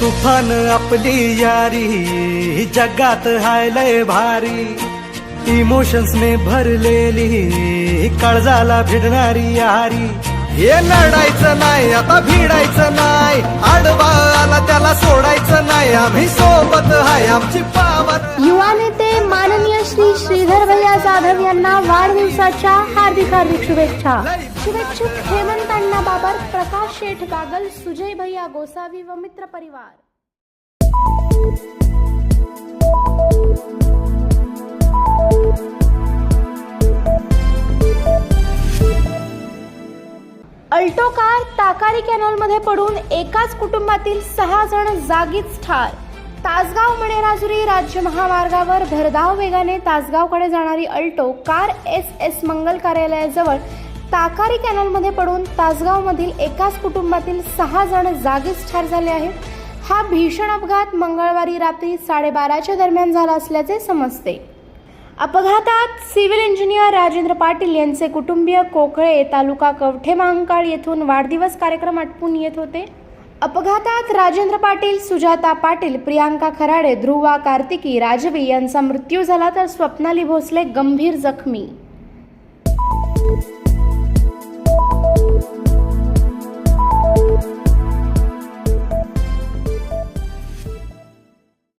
तुफान आपली यारी जगात हाय लय भारी. इमोशन्स ने भरलेली काळजाला भिडणारी यारी. हे लढायचं नाही आता भिडायचं नाही. आडवा आला त्याला सोडायचं नाही. आम्ही सोबत हाय आमची पावर. युवा नेते माननीय श्री श्रीधर भैया जाधव यांना वाढदिवसाच्या हार्दिक हार्दिक शुभेच्छा. शुभेच्छुक हेमंत प्रकाश शेठ गागल सुजय भैया गोसावी व मित्र परिवार. अल्टो कार ताकारी कॅनॉलमध्ये पडून एकाच कुटुंबातील सहा जण जागीच ठार. तासगाव मणेराजुरी राज्य महामार्गावर भरधाव वेगाने तासगावकडे जाणारी अल्टो कार एस एस मंगल कार्यालयाजवळ ताकारी कॅनलमध्ये पडून तासगावमधील एकाच कुटुंबातील सहा जण जागीच ठार झाले आहेत. हा भीषण अपघात मंगळवारी रात्री साडेबाराच्या दरम्यान झाला असल्याचे समजते. अपघातात सिव्हिल इंजिनियर राजेंद्र पाटील यांचे कुटुंबीय कोकळे तालुका कवठे महांकाळ येथून वाढदिवस कार्यक्रम आटपून येत होते. अपघातात राजेंद्र पाटील सुजाता पाटील प्रियांका खराडे ध्रुवा कार्तिकी राजवी यांचा मृत्यू झाला तर स्वप्नाली भोसले गंभीर जखमी.